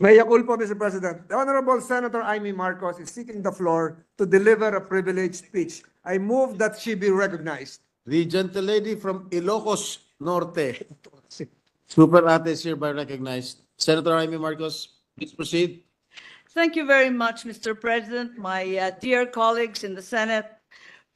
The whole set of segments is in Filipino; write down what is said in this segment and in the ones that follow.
Mea culpa, Mr. President. The Honorable Senator Amy Marcos is seeking the floor to deliver a privileged speech. I move that she be recognized. The gentlelady from Ilocos Norte. Super Ate is hereby recognized. Senator Jaime Marcos, please proceed. Thank you very much, Mr. President, my uh, dear colleagues in the Senate.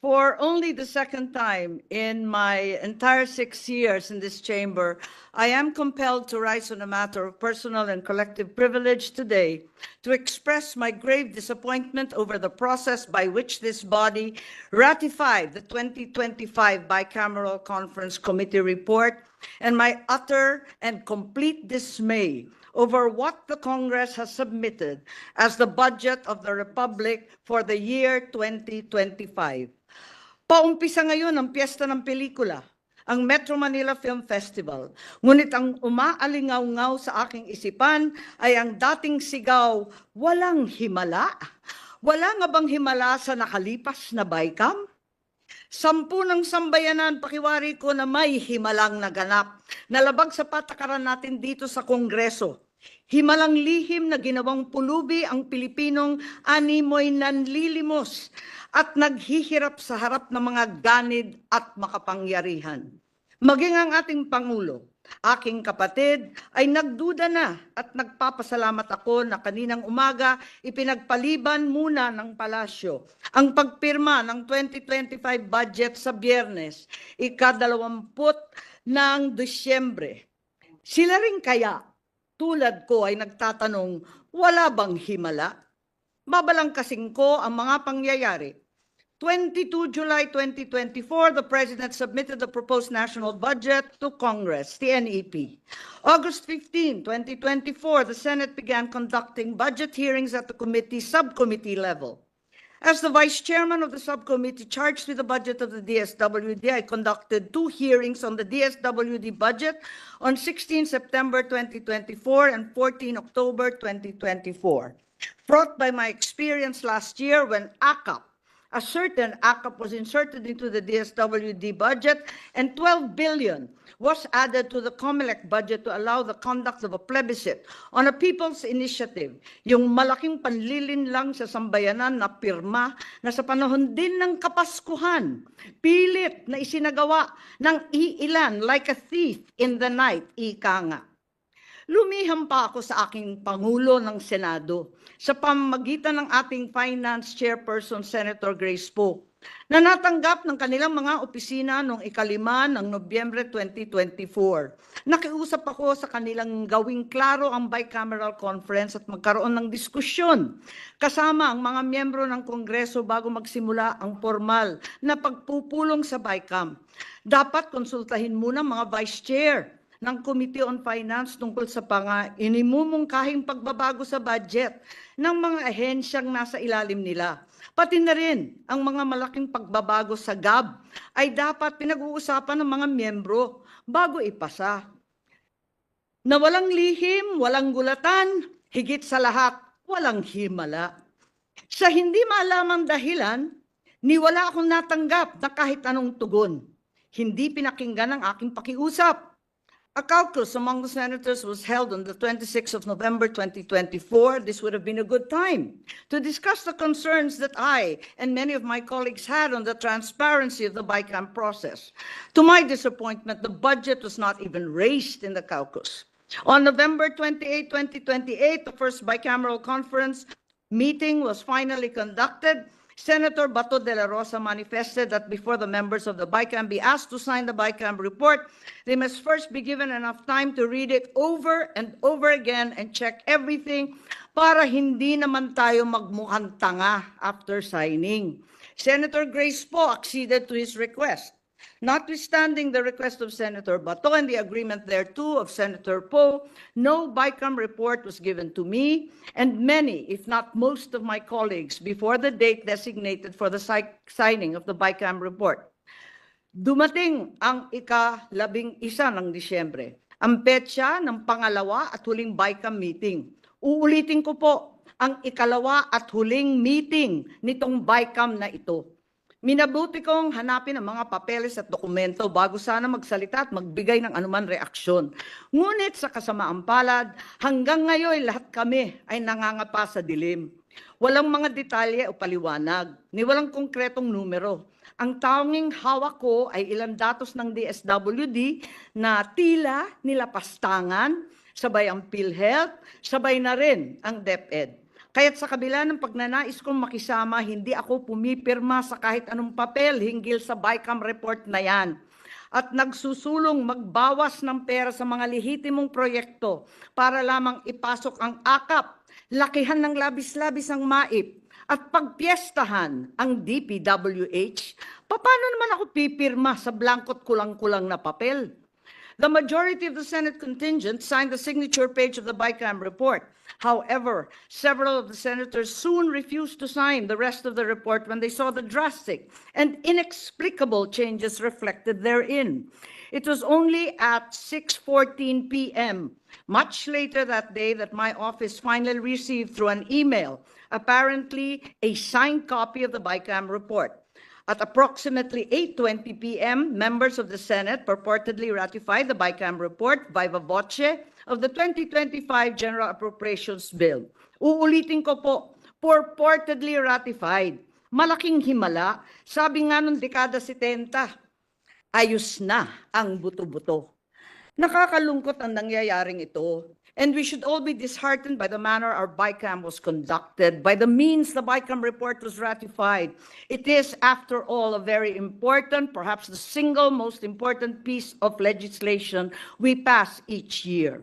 For only the second time in my entire six years in this chamber, I am compelled to rise on a matter of personal and collective privilege today to express my grave disappointment over the process by which this body ratified the 2025 Bicameral Conference Committee report and my utter and complete dismay over what the Congress has submitted as the budget of the Republic for the year 2025. Paumpisa ngayon ang piyesta ng pelikula, ang Metro Manila Film Festival. Ngunit ang umaalingaw-ngaw sa aking isipan ay ang dating sigaw, walang himala. Wala nga bang himala sa nakalipas na Baykam? Sampu ng sambayanan, pakiwari ko na may himalang naganap. Nalabag sa patakaran natin dito sa Kongreso. Himalang lihim na ginawang pulubi ang Pilipinong animoy nanlilimos at naghihirap sa harap ng mga ganid at makapangyarihan. Maging ang ating Pangulo, aking kapatid, ay nagduda na at nagpapasalamat ako na kaninang umaga ipinagpaliban muna ng palasyo ang pagpirma ng 2025 budget sa biyernes, ikadalawamput ng Disyembre. Sila rin kaya, tulad ko ay nagtatanong, wala bang himala? Babalang kasing ko ang mga pangyayari. 22 July 2024, the President submitted the proposed national budget to Congress, the NEP. August 15, 2024, the Senate began conducting budget hearings at the committee subcommittee level. As the Vice Chairman of the subcommittee charged with the budget of the DSWD, I conducted two hearings on the DSWD budget on 16 September 2024 and 14 October 2024. Brought by my experience last year when ACAP a certain ACAP was inserted into the DSWD budget and 12 billion was added to the COMELEC budget to allow the conduct of a plebiscite on a people's initiative. Yung malaking panlilin lang sa sambayanan na pirma na sa panahon din ng Kapaskuhan, pilit na isinagawa ng iilan like a thief in the night, ika nga. Lumiham pa ako sa aking Pangulo ng Senado sa pamamagitan ng ating Finance Chairperson Senator Grace Poe na natanggap ng kanilang mga opisina noong ikalima ng Nobyembre 2024. Nakiusap ako sa kanilang gawing klaro ang bicameral conference at magkaroon ng diskusyon kasama ang mga miyembro ng Kongreso bago magsimula ang formal na pagpupulong sa BICAM. Dapat konsultahin muna mga vice chair ng Committee on Finance tungkol sa panga inimumungkahing pagbabago sa budget ng mga ahensyang nasa ilalim nila. Pati na rin ang mga malaking pagbabago sa GAB ay dapat pinag-uusapan ng mga miyembro bago ipasa. Na walang lihim, walang gulatan, higit sa lahat, walang himala. Sa hindi malamang dahilan, ni wala akong natanggap na kahit anong tugon. Hindi pinakinggan ang aking pakiusap. A caucus among the senators was held on the 26th of November 2024. This would have been a good time to discuss the concerns that I and many of my colleagues had on the transparency of the BICAM process. To my disappointment, the budget was not even raised in the caucus. On November 28, 2028, the first bicameral conference meeting was finally conducted. Senator Bato de la Rosa manifested that before the members of the BICAM be asked to sign the BICAM report, they must first be given enough time to read it over and over again and check everything para hindi naman tayo magmukhang tanga after signing. Senator Grace Poe acceded to his request. Notwithstanding the request of Senator Bato and the agreement thereto of Senator Poe, no BICAM report was given to me and many, if not most of my colleagues before the date designated for the si- signing of the BICAM report. Dumating ang ika-labing isa ng Disyembre, ang petsa ng pangalawa at huling BICAM meeting. Uulitin ko po, ang ikalawa at huling meeting nitong BICAM na ito. Minabuti kong hanapin ang mga papeles at dokumento bago sana magsalita at magbigay ng anuman reaksyon. Ngunit sa kasamaang palad, hanggang ngayon lahat kami ay nangangapa sa dilim. Walang mga detalye o paliwanag, ni walang konkretong numero. Ang tanging hawak ko ay ilang datos ng DSWD na tila nilapastangan, sabay ang PhilHealth, sabay na rin ang DepEd. Kaya't sa kabila ng pagnanais kong makisama, hindi ako pumipirma sa kahit anong papel hinggil sa BICAM report na yan. At nagsusulong magbawas ng pera sa mga lehitimong proyekto para lamang ipasok ang akap, lakihan ng labis-labis ang maip, at pagpiestahan ang DPWH, paano naman ako pipirma sa blankot kulang-kulang na papel? The majority of the Senate contingent signed the signature page of the BICAM report. However, several of the senators soon refused to sign the rest of the report when they saw the drastic and inexplicable changes reflected therein. It was only at 6:14 p.m., much later that day, that my office finally received through an email, apparently a signed copy of the BICAM report. At approximately 8:20 p.m., members of the Senate purportedly ratified the BICAM report viva voce of the 2025 General Appropriations Bill. Uulitin ko po, purportedly ratified. Malaking himala. Sabi nga nung dekada 70, ayos na ang buto-buto. Nakakalungkot ang nangyayaring ito. And we should all be disheartened by the manner our BICAM was conducted, by the means the BICAM report was ratified. It is, after all, a very important, perhaps the single most important piece of legislation we pass each year.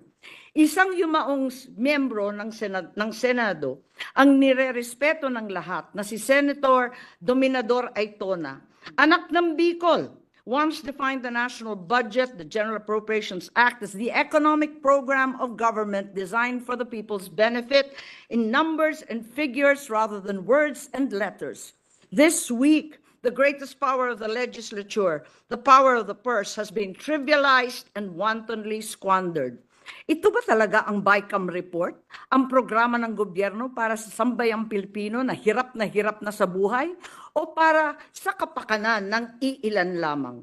Isang yumaong miyembro ng, Senad- ng Senado ang nirerespeto ng lahat na si Senator Dominador Aitona, anak ng Bicol, once defined the national budget, the General Appropriations Act, as the economic program of government designed for the people's benefit in numbers and figures rather than words and letters. This week, the greatest power of the legislature, the power of the purse, has been trivialized and wantonly squandered. Ito ba talaga ang BICAM report? Ang programa ng gobyerno para sa sambayang Pilipino na hirap na hirap na sa buhay? O para sa kapakanan ng iilan lamang?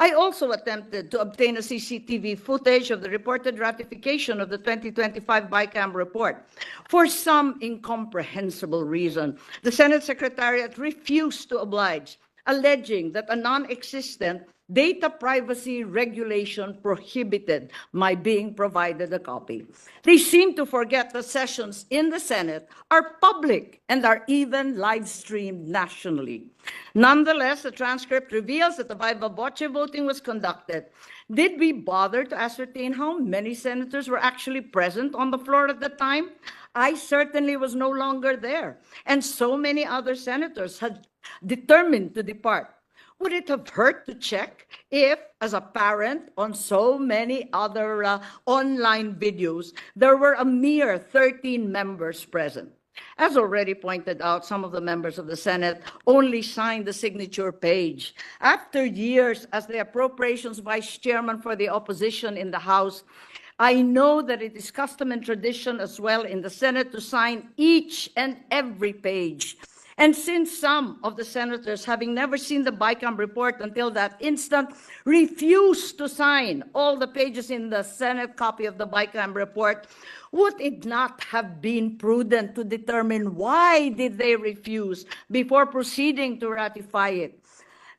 I also attempted to obtain a CCTV footage of the reported ratification of the 2025 BICAM report. For some incomprehensible reason, the Senate Secretariat refused to oblige, alleging that a non-existent data privacy regulation prohibited my being provided a copy. They seem to forget that sessions in the Senate are public and are even live streamed nationally. Nonetheless, the transcript reveals that the viva voce voting was conducted. Did we bother to ascertain how many senators were actually present on the floor at the time? I certainly was no longer there, and so many other senators had determined to depart. Would it have hurt to check if, as a parent, on so many other uh, online videos, there were a mere 13 members present? As already pointed out, some of the members of the Senate only signed the signature page. After years as the Appropriations Vice Chairman for the opposition in the House, I know that it is custom and tradition as well in the Senate to sign each and every page. And since some of the senators, having never seen the BICAM report until that instant, refused to sign all the pages in the Senate copy of the BICAM report, would it not have been prudent to determine why did they refuse before proceeding to ratify it?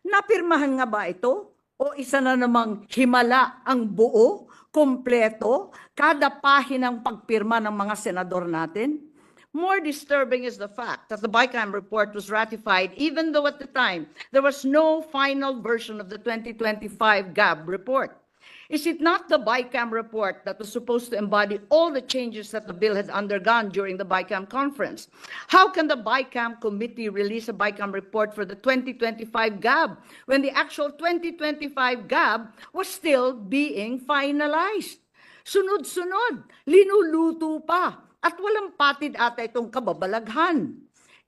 Napirmahan nga ba ito? O isa na namang himala ang buo, kompleto, kada pahinang pagpirma ng mga senador natin? More disturbing is the fact that the BICAM report was ratified even though at the time there was no final version of the 2025 GAB report. Is it not the BICAM report that was supposed to embody all the changes that the bill had undergone during the BICAM conference? How can the BICAM committee release a BICAM report for the 2025 GAB when the actual 2025 GAB was still being finalized? Sunod-sunod, linuluto pa, at walang patid ata itong kababalaghan.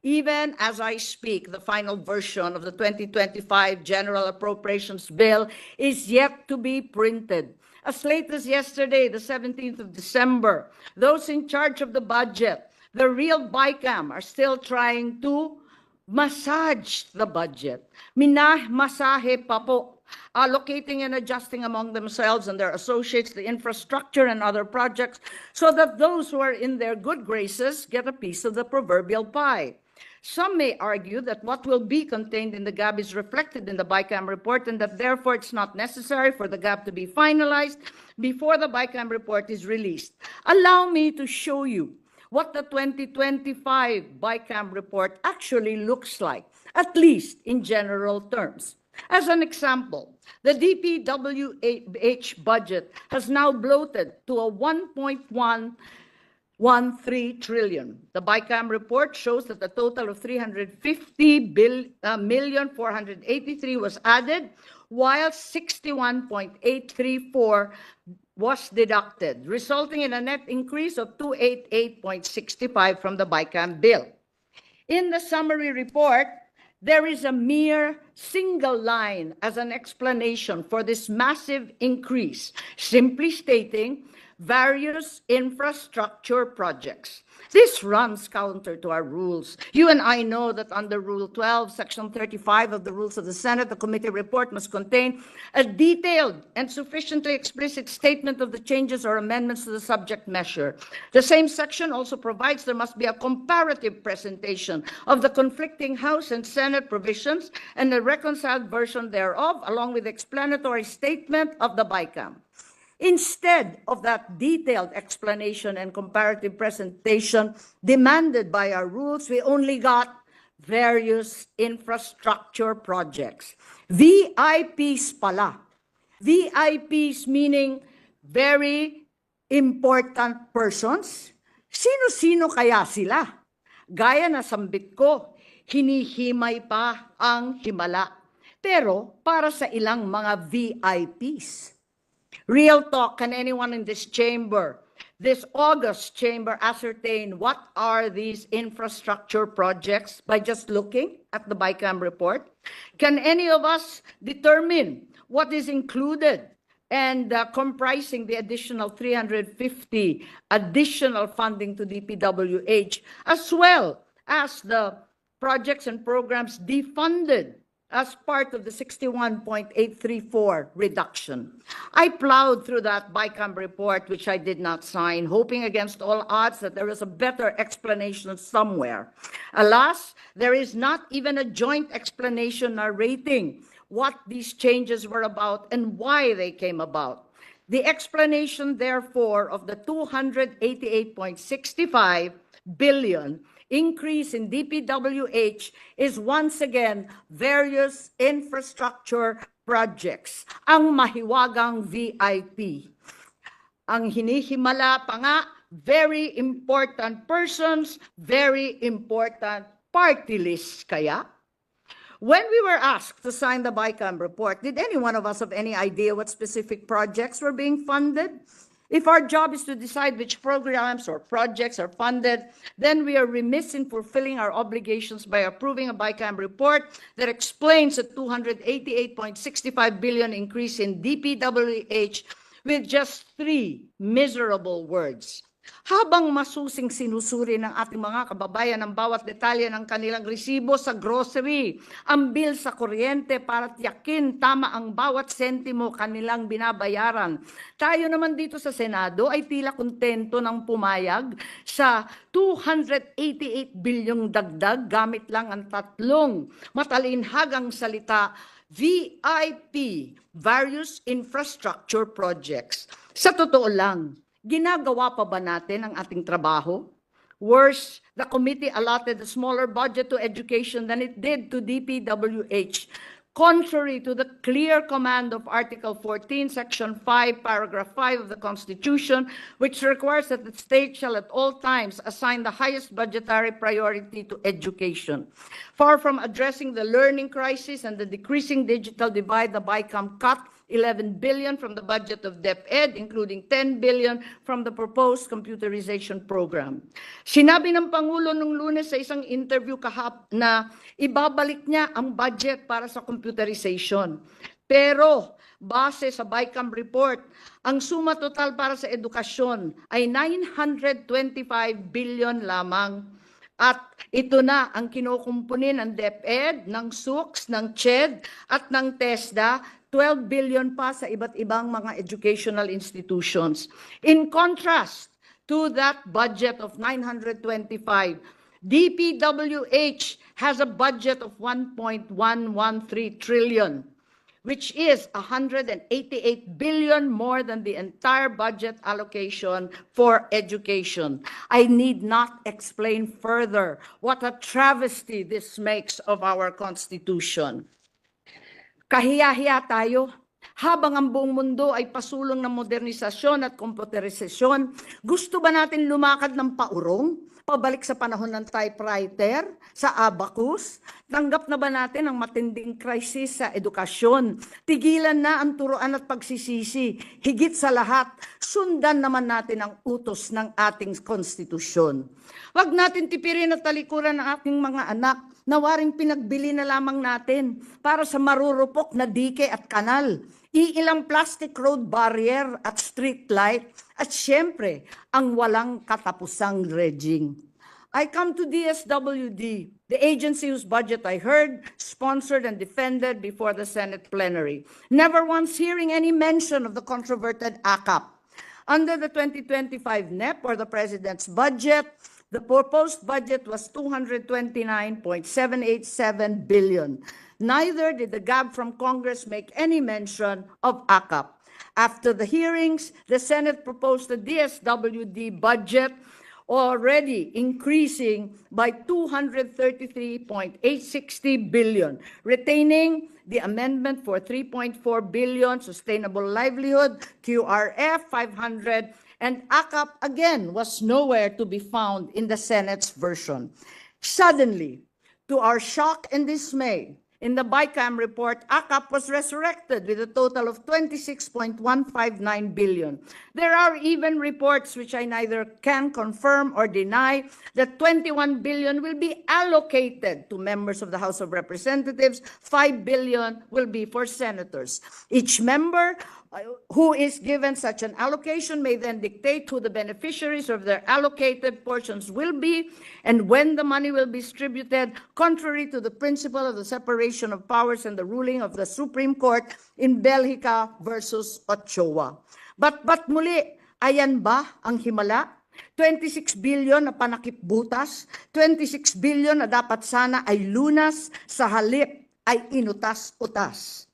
Even as I speak, the final version of the 2025 General Appropriations Bill is yet to be printed. As late as yesterday, the 17th of December, those in charge of the budget, the real BICAM, are still trying to massaged the budget. Minah masahe pa po, allocating and adjusting among themselves and their associates the infrastructure and other projects so that those who are in their good graces get a piece of the proverbial pie. Some may argue that what will be contained in the GAB is reflected in the BICAM report and that therefore it's not necessary for the GAB to be finalized before the BICAM report is released. Allow me to show you what the 2025 BICAM report actually looks like, at least in general terms. As an example, the DPWH budget has now bloated to a 1.1 one three trillion. The BICAM report shows that a total of 350 bill, uh, million 483 was added, while 61.834 was deducted, resulting in a net increase of 288.65 from the BICAM bill. In the summary report, there is a mere single line as an explanation for this massive increase, simply stating various infrastructure projects. This runs counter to our rules. You and I know that under Rule 12, Section 35 of the Rules of the Senate, the committee report must contain a detailed and sufficiently explicit statement of the changes or amendments to the subject measure. The same section also provides there must be a comparative presentation of the conflicting House and Senate provisions and a reconciled version thereof, along with explanatory statement of the BICAM. Instead of that detailed explanation and comparative presentation demanded by our rules, we only got various infrastructure projects. VIPs pala. VIPs meaning very important persons. Sino-sino kaya sila? Gaya na sambit ko, hinihimay pa ang himala. Pero para sa ilang mga VIPs, Real talk, can anyone in this chamber, this August chamber ascertain what are these infrastructure projects by just looking at the BICAM report? Can any of us determine what is included and uh, comprising the additional 350 additional funding to DPWH, as well as the projects and programs defunded as part of the 61.834 reduction. I plowed through that BICAM report, which I did not sign, hoping against all odds that there was a better explanation somewhere. Alas, there is not even a joint explanation narrating what these changes were about and why they came about. The explanation, therefore, of the 288.65 billion increase in DPWH is once again various infrastructure projects, ang mahiwagang VIP. Ang hinihimala pa nga, very important persons, very important party lists kaya? When we were asked to sign the BICAM report, did any one of us have any idea what specific projects were being funded? If our job is to decide which programs or projects are funded, then we are remiss in fulfilling our obligations by approving a BICAM report that explains a 288.65 billion increase in DPWH with just three miserable words. Habang masusing sinusuri ng ating mga kababayan ang bawat detalye ng kanilang resibo sa grocery, ang bill sa kuryente para tiyakin tama ang bawat sentimo kanilang binabayaran. Tayo naman dito sa Senado ay tila kontento ng pumayag sa 288 bilyong dagdag gamit lang ang tatlong matalinhagang salita VIP, various infrastructure projects. Sa totoo lang, ginagawa pa ba natin ang ating trabaho? Worse, the committee allotted a smaller budget to education than it did to DPWH, contrary to the clear command of Article 14, Section 5, Paragraph 5 of the Constitution, which requires that the state shall at all times assign the highest budgetary priority to education. Far from addressing the learning crisis and the decreasing digital divide, the BICAM cut 11 billion from the budget of DepEd, including 10 billion from the proposed computerization program. Sinabi ng Pangulo nung lunes sa isang interview kahap na ibabalik niya ang budget para sa computerization. Pero base sa BICAM report, ang suma total para sa edukasyon ay 925 billion lamang. At ito na ang kinukumpuni ng DepEd, ng SUX, ng CHED at ng TESDA 12 billion pa sa iba't ibang mga educational institutions. In contrast to that budget of 925, DPWH has a budget of 1.113 trillion, which is 188 billion more than the entire budget allocation for education. I need not explain further what a travesty this makes of our Constitution. Kahiya-hiya tayo. Habang ang buong mundo ay pasulong ng modernisasyon at komputerisasyon, gusto ba natin lumakad ng paurong? Pabalik sa panahon ng typewriter, sa abacus? Tanggap na ba natin ang matinding krisis sa edukasyon? Tigilan na ang turuan at pagsisisi. Higit sa lahat, sundan naman natin ang utos ng ating konstitusyon. Huwag natin tipirin at talikuran ang aking mga anak na waring pinagbili na lamang natin para sa marurupok na dike at kanal. Iilang plastic road barrier at street light at syempre ang walang katapusang dredging. I come to DSWD, the agency whose budget I heard, sponsored, and defended before the Senate plenary, never once hearing any mention of the controverted ACAP. Under the 2025 NEP or the President's budget, the proposed budget was 229.787 billion. Neither did the GAB from Congress make any mention of ACAP. After the hearings, the Senate proposed a DSWD budget already increasing by 233.860 billion, retaining the amendment for 3.4 billion sustainable livelihood, QRF 500, and ACAP again was nowhere to be found in the Senate's version. Suddenly, to our shock and dismay, in the BICAM report, ACAP was resurrected with a total of 26.159 billion. There are even reports which I neither can confirm or deny that 21 billion will be allocated to members of the House of Representatives, 5 billion will be for senators. Each member who is given such an allocation may then dictate who the beneficiaries of their allocated portions will be and when the money will be distributed, contrary to the principle of the separation of powers and the ruling of the Supreme Court in Belgica versus Ochoa. But, but muli, ayan ba ang himala? 26 billion na panakip butas, 26 billion na dapat sana ay lunas, sa halip ay inutas-utas.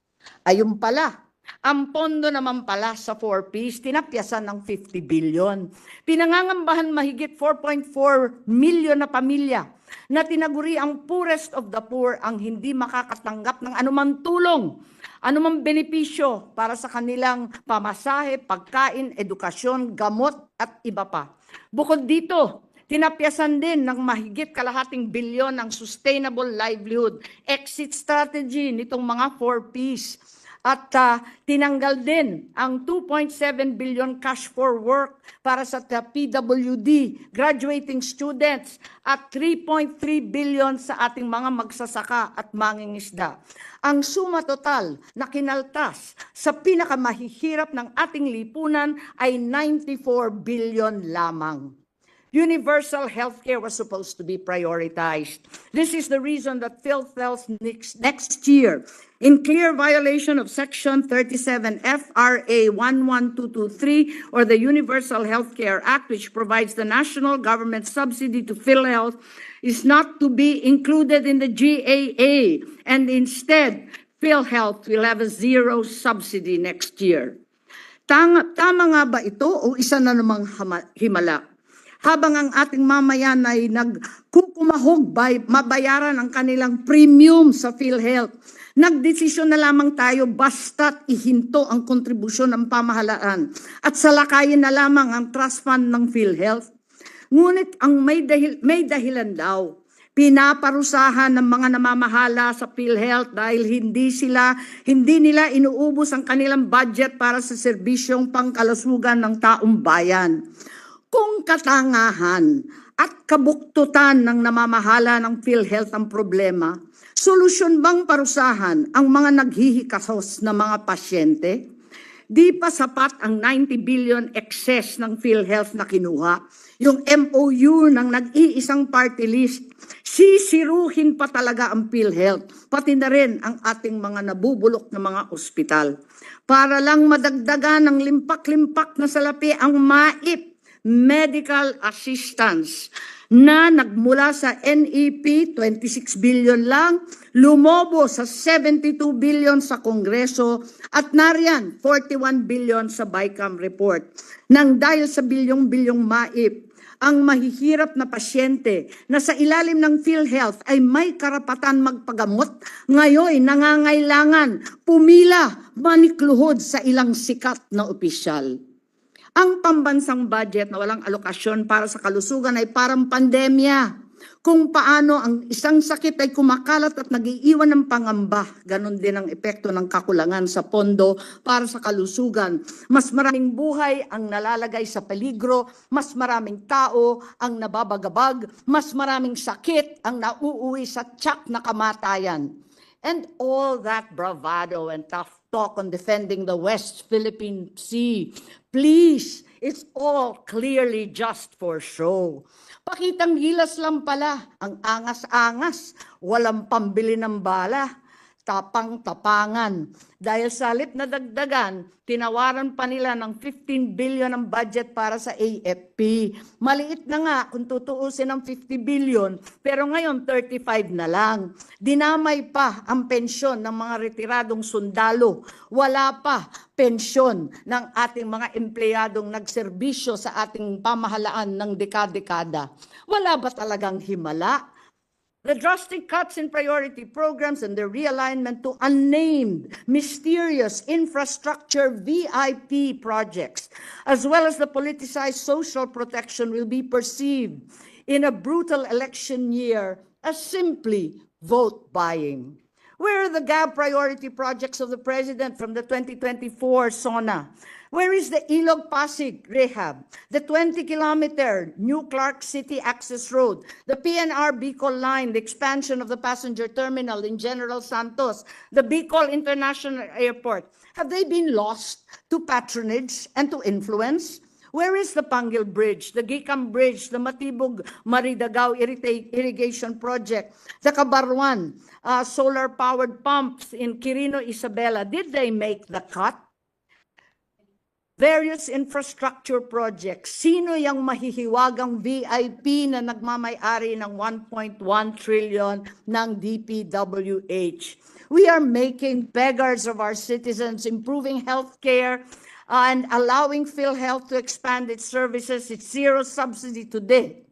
Ayun pala, ang pondo naman pala sa 4Ps, tinapyasan ng 50 billion. Pinangangambahan mahigit 4.4 million na pamilya na tinaguri ang poorest of the poor ang hindi makakatanggap ng anumang tulong, anumang benepisyo para sa kanilang pamasahe, pagkain, edukasyon, gamot at iba pa. Bukod dito, Tinapyasan din ng mahigit kalahating bilyon ang sustainable livelihood exit strategy nitong mga 4Ps. At ah, tinanggal din ang 2.7 billion cash for work para sa PWD, graduating students, at 3.3 billion sa ating mga magsasaka at mangingisda. Ang suma total na kinaltas sa pinakamahihirap ng ating lipunan ay 94 billion lamang. Universal healthcare was supposed to be prioritized. This is the reason that PhilHealth next, next year, in clear violation of Section 37 FRA 11223 or the Universal Healthcare Act, which provides the national government subsidy to PhilHealth, is not to be included in the GAA, and instead, PhilHealth will have a zero subsidy next year. Tama, tama nga ba ito o isa na namang himala? Habang ang ating mamayan ay nagkukumahog by mabayaran ang kanilang premium sa PhilHealth, nagdesisyon na lamang tayo basta't ihinto ang kontribusyon ng pamahalaan at salakayin na lamang ang trust fund ng PhilHealth. Ngunit ang may, dahil, may dahilan daw, pinaparusahan ng mga namamahala sa PhilHealth dahil hindi sila, hindi nila inuubos ang kanilang budget para sa serbisyong pangkalusugan ng taong bayan. Kung katangahan at kabuktutan ng namamahala ng PhilHealth ang problema, solusyon bang parusahan ang mga naghihikasos na mga pasyente? Di pa sapat ang 90 billion excess ng PhilHealth na kinuha. yung MOU ng nag-iisang party list, sisiruhin pa talaga ang PhilHealth, pati na rin ang ating mga nabubulok na mga ospital. Para lang madagdagan ng limpak-limpak na salapi ang MAIP, Medical Assistance, na nagmula sa NEP 26 billion lang, lumobo sa 72 billion sa Kongreso at nariyan 41 billion sa BICAM report. Nang dahil sa bilyong-bilyong MAIP, ang mahihirap na pasyente na sa ilalim ng PhilHealth ay may karapatan magpagamot, ngayon nangangailangan pumila manikluhod sa ilang sikat na opisyal. Ang pambansang budget na walang alokasyon para sa kalusugan ay parang pandemya. Kung paano ang isang sakit ay kumakalat at nagiiwan ng pangamba, ganon din ang epekto ng kakulangan sa pondo para sa kalusugan. Mas maraming buhay ang nalalagay sa peligro, mas maraming tao ang nababagabag, mas maraming sakit ang nauuwi sa tsak na kamatayan. And all that bravado and tough talk on defending the West Philippine Sea, please, it's all clearly just for show. Pakitang gilas lang pala, ang angas-angas, walang pambili ng bala, tapang-tapangan. Dahil sa halip na dagdagan, tinawaran pa nila ng 15 billion ang budget para sa AFP. Maliit na nga kung tutuusin ng 50 billion, pero ngayon 35 na lang. Dinamay pa ang pensyon ng mga retiradong sundalo. Wala pa pensyon ng ating mga empleyadong nagserbisyo sa ating pamahalaan ng dekada-dekada. Wala ba talagang himala? The drastic cuts in priority programs and the realignment to unnamed, mysterious infrastructure VIP projects, as well as the politicized social protection, will be perceived in a brutal election year as simply vote buying. Where are the GAB priority projects of the president from the 2024 SONA? Where is the Ilog Pasig rehab? The 20 kilometer New Clark City access road? The PNR Bicol line, the expansion of the passenger terminal in General Santos? The Bicol International Airport? Have they been lost to patronage and to influence? Where is the Pangil Bridge, the Gikam Bridge, the Matibog Maridagao Irrigation Project, the Kabarwan uh, solar powered pumps in Quirino Isabela? Did they make the cut? Various infrastructure projects. Sino yung mahihiwagang VIP na nagmamayari ng 1.1 trillion ng DPWH? We are making beggars of our citizens, improving healthcare, and allowing PhilHealth to expand its services. It's zero subsidy today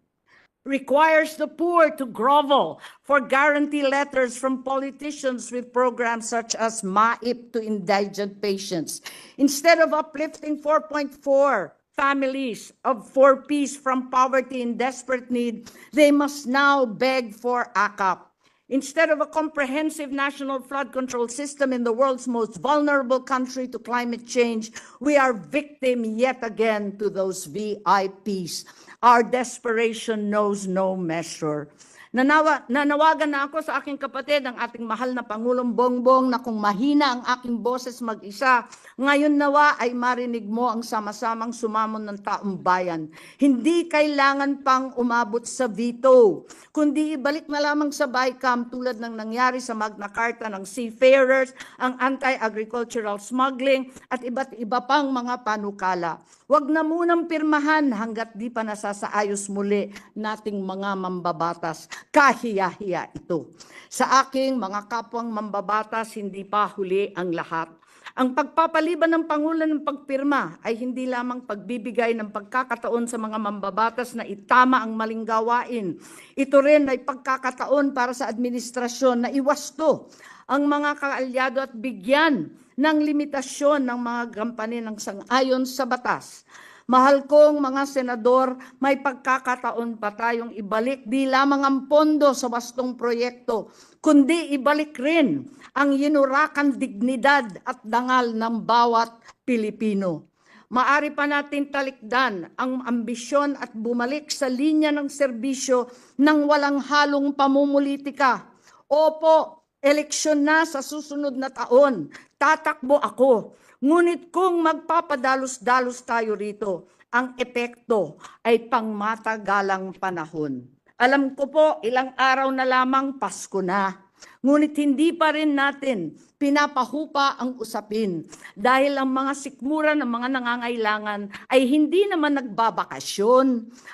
requires the poor to grovel for guarantee letters from politicians with programs such as MAIP to indigent patients. Instead of uplifting 4.4 families of four Ps from poverty and desperate need, they must now beg for ACAP. Instead of a comprehensive national flood control system in the world's most vulnerable country to climate change, we are victim yet again to those VIPs. Our desperation knows no measure. Nanawa, nanawagan na ako sa aking kapatid, ang ating mahal na Pangulong Bongbong, na kung mahina ang aking boses mag-isa, ngayon nawa ay marinig mo ang sama-samang sumamon ng taong bayan. Hindi kailangan pang umabot sa veto, kundi ibalik na lamang sa BICAM tulad ng nangyari sa Magna Carta ng seafarers, ang anti-agricultural smuggling, at iba't iba pang mga panukala. Huwag na munang pirmahan hanggat di pa nasasaayos muli nating mga mambabatas. Kahiya-hiya ito. Sa aking mga kapwang mambabatas, hindi pa huli ang lahat. Ang pagpapaliban ng Pangulo ng pagpirma ay hindi lamang pagbibigay ng pagkakataon sa mga mambabatas na itama ang maling gawain. Ito rin ay pagkakataon para sa administrasyon na iwasto ang mga kaalyado at bigyan ng limitasyon ng mga gampanin ng sangayon sa batas. Mahal kong mga senador, may pagkakataon pa tayong ibalik di lamang ang pondo sa wastong proyekto, kundi ibalik rin ang yinurakan dignidad at dangal ng bawat Pilipino. Maari pa natin talikdan ang ambisyon at bumalik sa linya ng serbisyo ng walang halong pamumulitika. Opo, eleksyon na sa susunod na taon. Tatakbo ako. Ngunit kung magpapadalos-dalos tayo rito, ang epekto ay pangmatagalang panahon. Alam ko po, ilang araw na lamang Pasko na. Ngunit hindi pa rin natin pinapahupa ang usapin dahil ang mga sikmura ng mga nangangailangan ay hindi naman nagbabakasyon.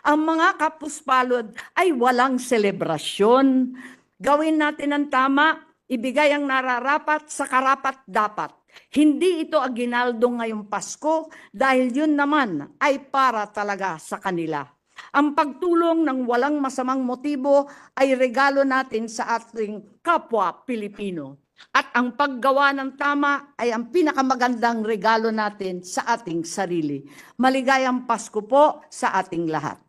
Ang mga kapuspalod ay walang selebrasyon. Gawin natin ang tama, ibigay ang nararapat sa karapat dapat. Hindi ito aginaldo ngayong Pasko dahil yun naman ay para talaga sa kanila. Ang pagtulong ng walang masamang motibo ay regalo natin sa ating kapwa Pilipino. At ang paggawa ng tama ay ang pinakamagandang regalo natin sa ating sarili. Maligayang Pasko po sa ating lahat.